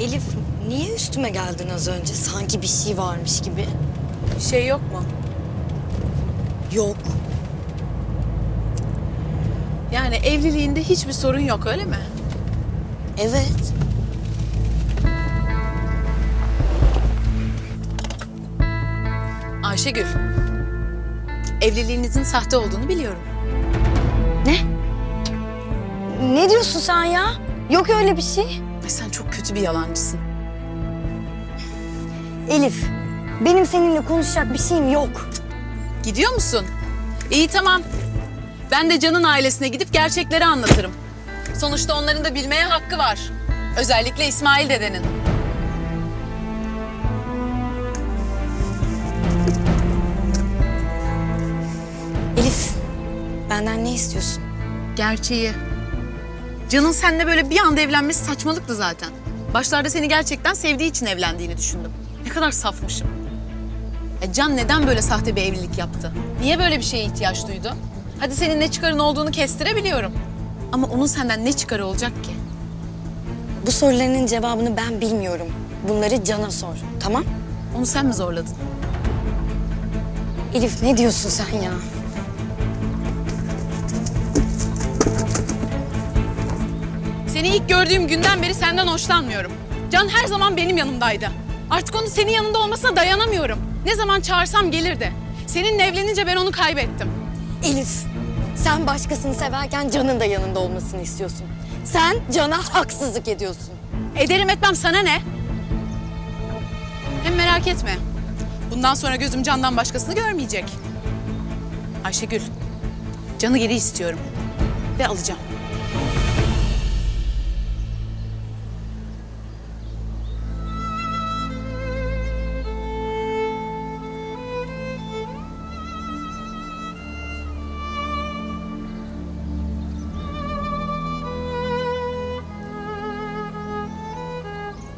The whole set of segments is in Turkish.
Elif niye üstüme geldin az önce? Sanki bir şey varmış gibi. Bir şey yok mu? Yok. Yani evliliğinde hiçbir sorun yok öyle mi? Evet. Ayşegül. Evliliğinizin sahte olduğunu biliyorum. Ne? Ne diyorsun sen ya? Yok öyle bir şey. Ay sen çok kötü bir yalancısın. Elif, benim seninle konuşacak bir şeyim yok. Gidiyor musun? İyi tamam. Ben de Can'ın ailesine gidip gerçekleri anlatırım. Sonuçta onların da bilmeye hakkı var. Özellikle İsmail dedenin. Elif, benden ne istiyorsun? Gerçeği. Can'ın seninle böyle bir anda evlenmesi saçmalıktı zaten. Başlarda seni gerçekten sevdiği için evlendiğini düşündüm. Ne kadar safmışım. Ya Can neden böyle sahte bir evlilik yaptı? Niye böyle bir şeye ihtiyaç duydu? Hadi senin ne çıkarın olduğunu kestirebiliyorum. Ama onun senden ne çıkarı olacak ki? Bu sorularının cevabını ben bilmiyorum. Bunları Can'a sor, tamam? Onu sen mi zorladın? Elif ne diyorsun sen ya? Seni ilk gördüğüm günden beri senden hoşlanmıyorum. Can her zaman benim yanımdaydı. Artık onun senin yanında olmasına dayanamıyorum. Ne zaman çağırsam gelirdi. Seninle evlenince ben onu kaybettim. Elif, sen başkasını severken Can'ın da yanında olmasını istiyorsun. Sen Can'a haksızlık ediyorsun. Ederim etmem sana ne? Hem merak etme. Bundan sonra gözüm Can'dan başkasını görmeyecek. Ayşegül, Can'ı geri istiyorum. Ve alacağım.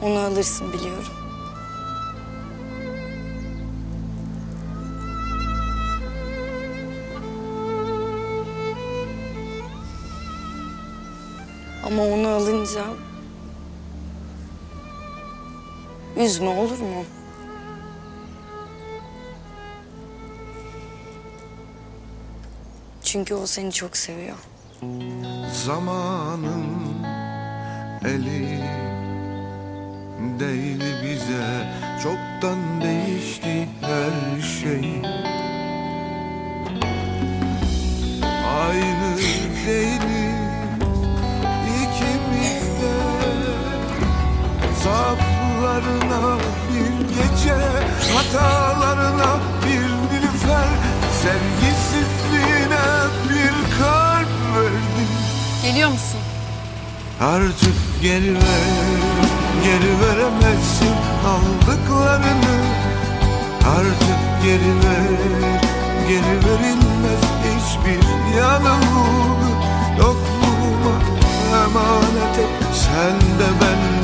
Onu alırsın biliyorum. Ama onu alınca... Üzme olur mu? Çünkü o seni çok seviyor. Zamanın eli değdi bize Çoktan değişti her şey. Aynı değiliz ikimiz de. Zaaflarına bir gece Hatalarına bir nilüfer. Sevgisizliğine bir kalp verdim Geliyor musun? Artık geri ver, geri veremezsin aldıklarını. Artık geri ver, geri verilmez hiçbir yanılgı Yokluğuma emanet et, sende benden kalan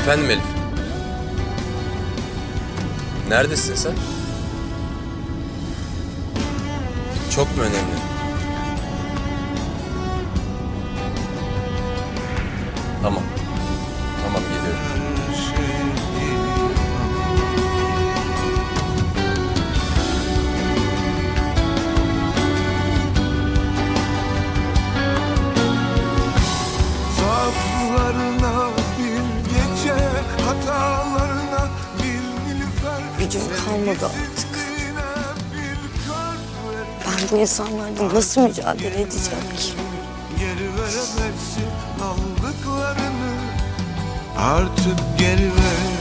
Efendim Elif. Neredesin sen? Çok mu önemli? Kalmadı artık. Ver bu insanlarla nasıl mücadele edeceğim ki? Geri veremezsin aldıklarını Artık geri ver